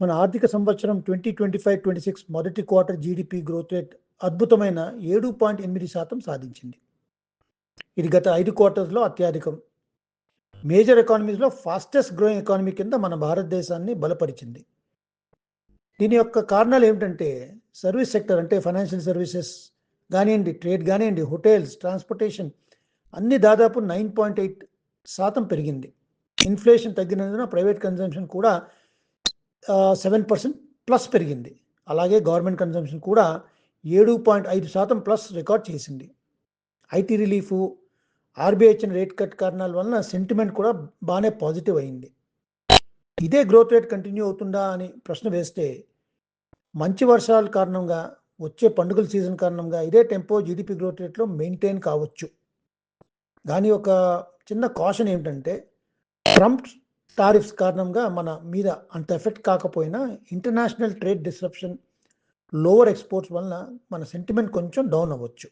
మన ఆర్థిక సంవత్సరం twenty twenty five twenty six మొదటి క్వార్టర్ జీడిపి గ్రోత్ రేట్ అద్భుతమైన ఏడు పాయింట్ ఎనిమిది శాతం సాధించింది. ఇది గత ఐదు క్వార్టర్స్లో అత్యధికం. మేజర్ ఎకానమీస్లో ఫాస్టెస్ట్ గ్రోయింగ్ ఎకానమీ కింద మన భారతదేశాన్ని బలపరిచింది. దీని యొక్క కారణాలు ఏమిటంటే సర్వీస్ సెక్టర్ అంటే ఫైనాన్షియల్ సర్వీసెస్ కానివ్వండి ట్రేడ్ కానివ్వండి హోటల్స్ ట్రాన్స్పోర్టేషన్ అన్ని దాదాపు నైన్ పాయింట్ ఎయిట్ శాతం పెరిగింది. ఇన్ఫ్లేషన్ తగ్గినందున ప్రైవేట్ కన్జంప్షన్ కూడా సెవెన్ పర్సెంట్ ప్లస్ పెరిగింది. అలాగే గవర్నమెంట్ కన్సంప్షన్ కూడా ఏడు పాయింట్ ఐదు శాతం ప్లస్ రికార్డ్ చేసింది. ఐటీ రిలీఫ్ ఆర్బీఐ ఇచ్చిన రేట్ కట్ కారణాల వలన సెంటిమెంట్ కూడా బాగానే పాజిటివ్ అయింది. ఇదే గ్రోత్ రేట్ కంటిన్యూ అవుతుందా అని ప్రశ్న వేస్తే మంచి వర్షాల కారణంగా వచ్చే పండుగల సీజన్ కారణంగా ఇదే టెంపో జీడిపి గ్రోత్ రేట్లో మెయింటైన్ కావచ్చు. కానీ ఒక చిన్న కాషన్ ఏమిటంటే ట్రంప్ టారిఫ్స్ కారణంగా మన మీద అంత ఎఫెక్ట్ కాకపోయినా international trade disruption lower exports వలన మన సెంటిమెంట్ కొంచెం డౌన్ అవ్వచ్చు.